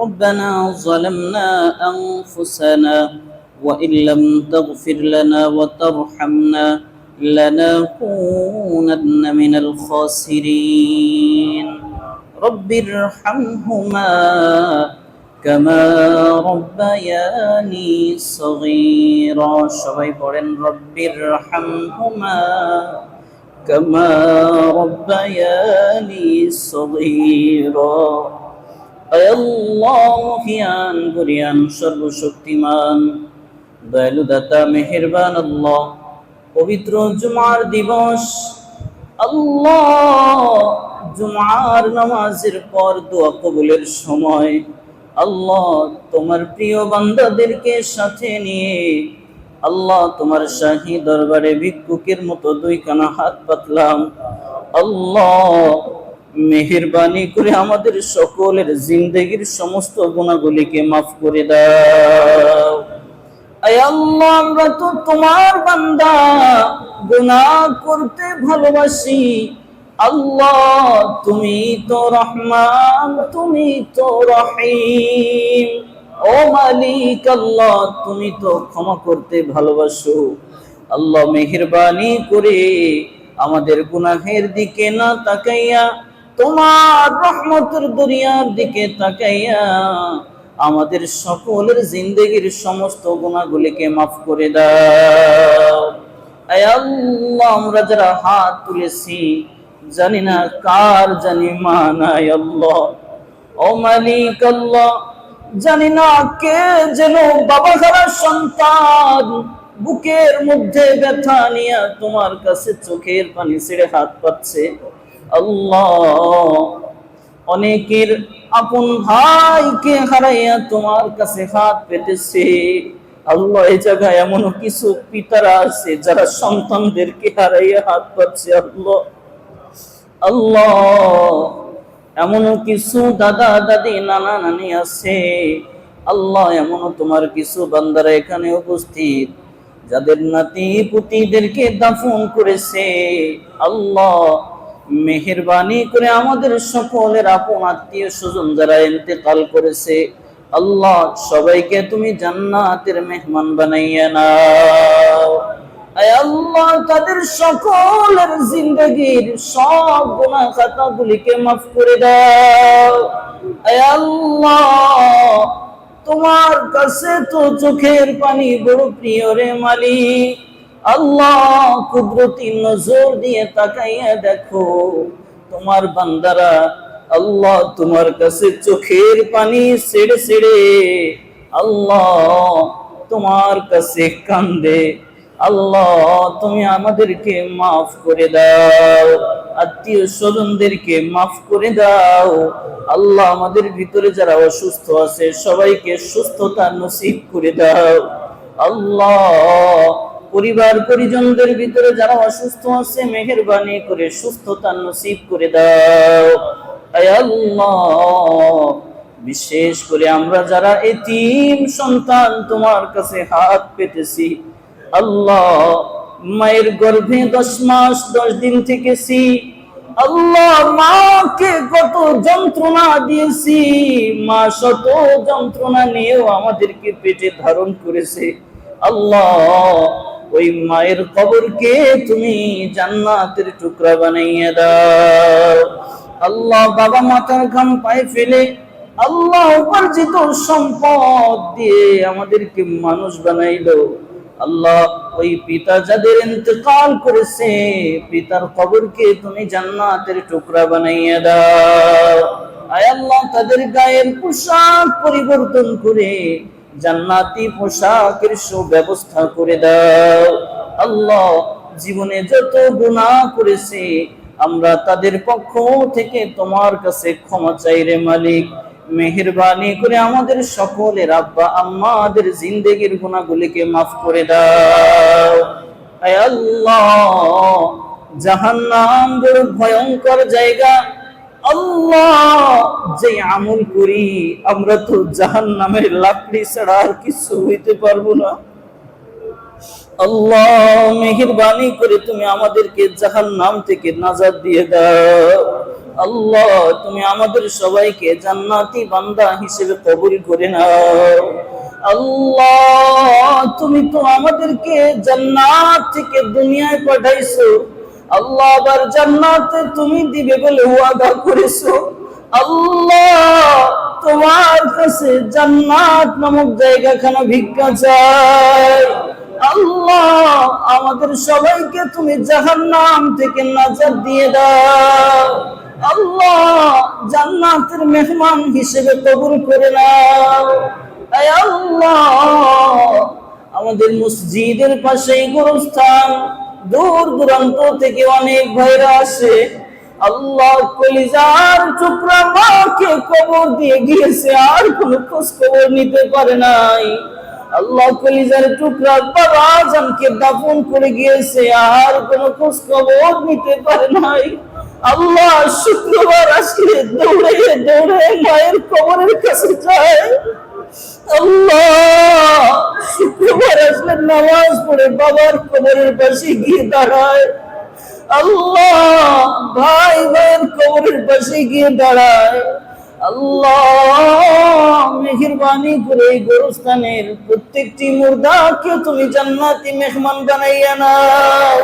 ربنا ظلمنا أنفسنا وإن لم تغفر لنا وترحمنا لنكونن من الخاسرين رب ارحمهما كما ربياني صغيرا সবাই পড়েন رب ارحمهما كما ربياني صغيرا মহিয়ান গরিয়ান সর্বশক্তিমান। দয়ালু দাতা মেহেরবান আল্লাহ, পবিত্র জুমার দিবস। আল্লাহ, জুমার নামাজের পর দোয়া কবুলের সময় আল্লাহ তোমার প্রিয় বান্দাদেরকে সাথে নিয়ে, আল্লাহ তোমার শাহী দরবারে ভিক্ষুকের মতো দুই কানা হাত পাতলাম। আল্লাহ মেহেরবানি করে আমাদের সকলের জিন্দগির সমস্ত গুণাগুলিকে মাফ করে দাও। আল্লাহ, আমরা তো তোমার বান্দা। গুনাহ করতে ভালোবাসি। আল্লাহ, তুমি তো রহমান, তুমি তো রহিম। ও মালিক আল্লাহ, তুমি তো ক্ষমা করতে ভালোবাসো। আল্লাহ মেহেরবানি করে আমাদের গুনাহের দিকে না তাকাইয়া তোমার রহমতের দুনিয়ার দিকে তাকাইয়া আমাদের সকলের জিন্দগির সমস্ত গুণাগুলিকে মাফ করে দাও। আল্লাহ, আমরা যারা হাত তুলেছি, জানি না কার জানি মা নাই আল্লাহ, ও মালিক আল্লাহ, জানি না কে যেন বাবা খারাপ সন্তান, বুকের মধ্যে ব্যথা নিয়ে তোমার কাছে চোখের পানি ছেড়ে হাত পাচ্ছে। আল্লাহ। অনেকের আপন ভাইকে হারাইয়া তোমার কাছে হাত পেতেছে। আল্লাহ এই জায়গায় এমন কিছু পিতারা আছে যারা সন্তানদেরকে হারাইয়া হাত পাচ্ছে, আল্লাহ। আল্লাহ এমন কিছু দাদা, দাদি, নানা, নানি আছে। আল্লাহ এমন তোমার কিছু বান্দারা এখানে উপস্থিত যাদের নাতি পুতিদেরকে দাফন করেছে। আল্লাহ মেহেরবানি করে আমাদের সকলের আপন আত্মীয় স্বজন যারা ইন্তেকাল করেছে, আল্লাহ সবাইকে তুমি জান্নাতের মেহমান বানাইয়া নাও। আল্লাহ, তাদের সকলের জিন্দগির সব গুনাহ খাতাগুলিকে মাফ করে দাও। আল্লাহ, তোমার কাছে তো চোখের পানি বড় প্রিয় রে মালিক। আল্লাহ কুদরতি নজর দিয়ে তাকাইয়া দেখো, তোমার বান্দারা আল্লাহ তোমার কাছে চোখের পানি ছেড়ে ছেড়ে আল্লাহ তোমার কাছে কান্দে, আল্লাহ তুমি আমাদেরকে মাফ করে দাও, আত্মীয় স্বজনদেরকে মাফ করে দাও, আল্লাহ আমাদের ভিতরে যারা অসুস্থ আছে সবাইকে সুস্থতা নসিব করে দাও, আল্লাহ পরিবার পরিজনদের ভিতরে যারা অসুস্থ আছে, মেহেরবানি করে সুস্থতা নসিব করে দাও। বিশেষ করে আমরা যারা এতিম সন্তান, তোমার কাছে হাত পেতেছি। আল্লাহ, মায়ের গর্ভে দশ মাস, দশ দিন থেকেছি। আল্লাহ, মাকে কত যন্ত্রণা দিয়েছি। মা শত যন্ত্রণা নিয়েও আমাদেরকে পেটে ধারণ করেছে। আল্লাহ ওই মায়ের কবরকে তুমি জান্নাতের টুকরা বানাইয়ে দাও। আল্লাহ বাবা মাথার ঘাম পায়ে ফেলে আল্লাহ উপার্জিত সম্পদ দিয়ে আমাদেরকে মানুষ বানাইলো। আল্লাহ ওই পিতা যাদের ইন্তেকাল করেছে, পিতার কবরকে তুমি জান্নাতের টুকরা বানাইয়ে দাও। আয় আল্লাহ, তাদের গায়ের পোশাক পরিবর্তন করে জান্নাতি পোশাকের সুব্যবস্থা করে দাও। আল্লাহ জীবনে যত গুনাহ করেছে, আমরা তাদের পক্ষ থেকে তোমার কাছে ক্ষমা চাই রে মালিক। মেহেরবানি করে আমাদের সকলের আব্বা আম্মাদের জিন্দেগির গুণাগুলিকে মাফ করে দাও। আল্লাহ জাহান্নাম বড় ভয়ঙ্কর জায়গা আল্লাহ, যে আমল করি, আমরা তো জাহান্নামের লাকড়ি ছাড়া আর কিছু হইতে পারব না। আল্লাহ, মেহেরবানি করে তুমি আমাদেরকে জাহান্নাম থেকে নাজাত দিয়ে দাও। আল্লাহ, তুমি আমাদের সবাইকে জান্নাতি বান্দা হিসেবে কবুল করে নাও। আল্লাহ, তুমি তো আমাদেরকে জান্নাত থেকে দুনিয়ায় পাঠাইছো। আল্লাহ আবার জান্নাতে তুমি দিবে বলে ওয়াদা করেছ। আল্লাহ, তোমার কাছে জান্নাত নামক জায়গাখানা ভিক্ষা চাই। আল্লাহ, আমাদের সবাইকে তুমি জাহান্নাম থেকে নাজাত দিয়ে দাও। আল্লাহ, জান্নাতের মেহমান হিসেবে কবুল করে নাও। আল্লাহ, আমাদের মসজিদের পাশেই গোরস্থান। দূর দূরান্ত থেকে অনেক ভাইরা আসে। আল্লাহ কলিজার টুকরা মাকে কবর দিয়ে গিয়েছে, আর কোনো খোঁজ খবর নিতে পারে নাই। আল্লাহ কলিজার টুকরা বাবা জানকে দাফন করে গিয়েছে, আর কোনো খোঁজ খবর নিতে পারে নাই। আল্লাহ শুক্রবার আসলে দৌড়ে দৌড়ে মায়ের কবরের কাছে যায়। আল্লাহ শুক্রবার আসলে নামাজ পড়ে বাবার কবরের পাশে গিয়ে দাঁড়ায়। আল্লাহ, ভাই ভাইয়ের কবরের পাশে গিয়ে দাঁড়ায়। আল্লাহ, মেহরবানি করে এই গোরস্থানের প্রত্যেকটি মুর্দাকে তুমি জান্নাতি মেহমান বানাইয়া নাও।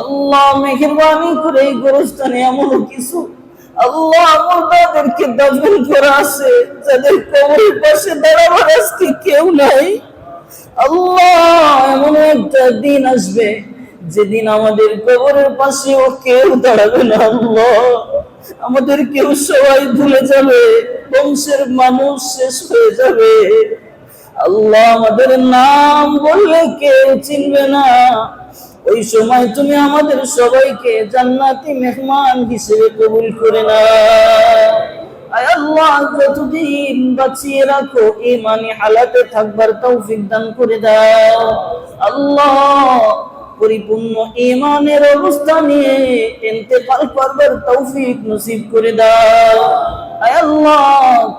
আল্লাহ, মেহরবানি করে এই গোরস্থানে এমন কিছু আল্লাহ মুর্দাদেরকে দাফন করা আছে, যাদের কবরের পাশে দাঁড়াবার আজকে কেউ নাই। আল্লাহ, এমন একটা দিন আসবে যেদিন আমাদের কবরের কেউ দাঁড়াবে না, আল্লাহ। আমাদের কেউ সবাই ভুলে যাবে, বংশের মানুষ শেষ হয়ে যাবে। আল্লাহ, আমাদের নাম বললে কেউ চিনবে না। ওই সময় তুমি আমাদের সবাইকে জান্নাতি মেহমান হিসেবে কবুল করে না যতদিন বাঁচিয়ে রাখো হালাতে থাকবার করে দাও। আল্লাহ, পরিপূর্ণ ইমানের অবস্থা নিয়ে করবার তৌফিক নসিব করে দাও। আল্লাহ,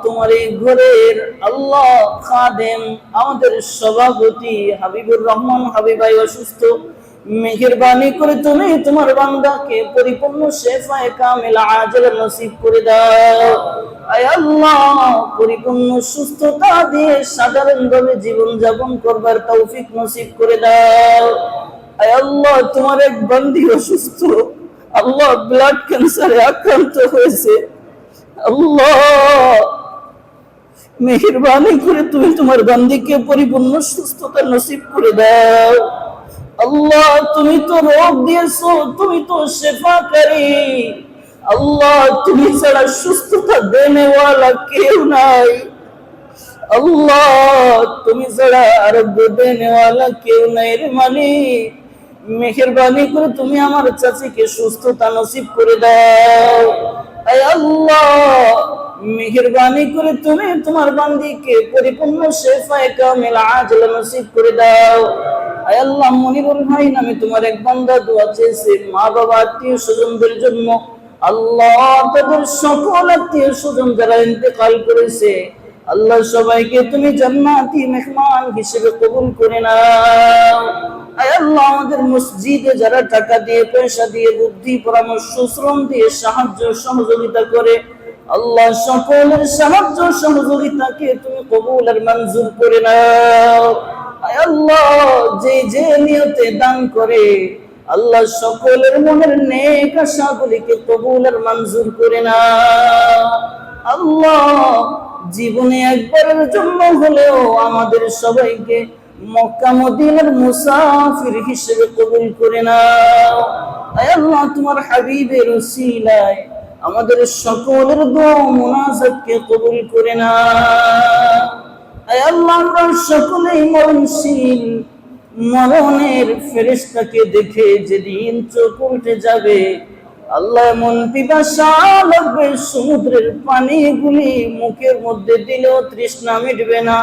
তোমার এই ঘরের আল্লাহ খাদেম, আমাদের সভাপতি হাবিবুর রহমান হাবিবাই অসুস্থ মেহেরবানি করে তুমি তোমার বান্দাকে পরিপূর্ণ শেফায়ে কামিল আজল নসিব করে দাও। আয় আল্লাহ, পরিপূর্ণ সুস্থতা দিয়ে সাধারণভাবে জীবন যাপন করবার তৌফিক নসিব করে দাও। আয় আল্লাহ, তোমার এক বান্দি অসুস্থ, আল্লাহ ব্লাড ক্যান্সারে আক্রান্ত হয়েছে। আল্লাহ, মেহেরবানি করে তুমি তোমার বান্দিকে পরিপূর্ণ সুস্থতা নসিব করে দাও। আল্লাহ, তুমি তো রোগ দিয়েছ, তুমি তো শেফাকারী। আল্লাহ, তুমি ছাড়া সুস্থতা দেনেওয়ালা কেউ নাই। আল্লাহ, তুমি ছাড়া আরোগ্য দেনেওয়ালা কেউ নাই রে মালিক মেহেরবানি করে তুমি আমার চাচিকে সুস্থতা নসিব করে দাও। আয় আল্লাহ, মেহেরবানি করে তুমি তোমার বান্দিকে পরিপূর্ণ শেফায়ে কামিল আজল নসিব করে দাও। আল্লাহ মনিরুল ভাই নামে তোমার এক বান্দা, দোয়া চেয়েছে, মা বাবা, আত্মীয় স্বজনদের জন্য। আল্লাহ তাদের সকল আত্মীয় স্বজন যারা ইন্তেকাল করেছে, আল্লাহ সবাইকে তুমি জান্নাতি মেহমান হিসেবে কবুল করে আল্লাহ, আমাদের মসজিদে যারা টাকা দিয়ে, পয়সা দিয়ে, বুদ্ধি, পরামর্শ, শ্রম দিয়ে সাহায্য, সহযোগিতা করে, আল্লাহ সকলের সাহায্য, সহযোগিতাকে তুমি কবুল আর মঞ্জুর করে নাও। আল্লাহ, যে যে নিয়তে দান করে, আল্লাহ সকলের মনের নেক আশাগুলিকে কবুল আর মঞ্জুর করে নাও আল্লাহ, জীবনে একবারের জন্য হলেও আমাদের সবাইকে মক্কা মদিনার মুসাফির হিসেবে কবুল করে না। আল্লাহ, তোমার হাবিবের ওসিলায় আমাদের সকলের দোয়া মুনাজাতকে কবুল করে আয় আল্লাহ, আমরা সকলেই মরণশীল। মরণের ফেরেশতাকে দেখে যেদিন চোখ উল্টে যাবে, আল্লাহ এমন পিপাসা লাগবে, সমুদ্রের পানিগুলি মুখের মধ্যে দিলেও তৃষ্ণা মিটবে না।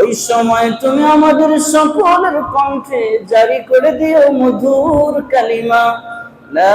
ওই সময় তুমি আমাদের সকলের কণ্ঠে জারি করে দিও মধুর কালিমা। লা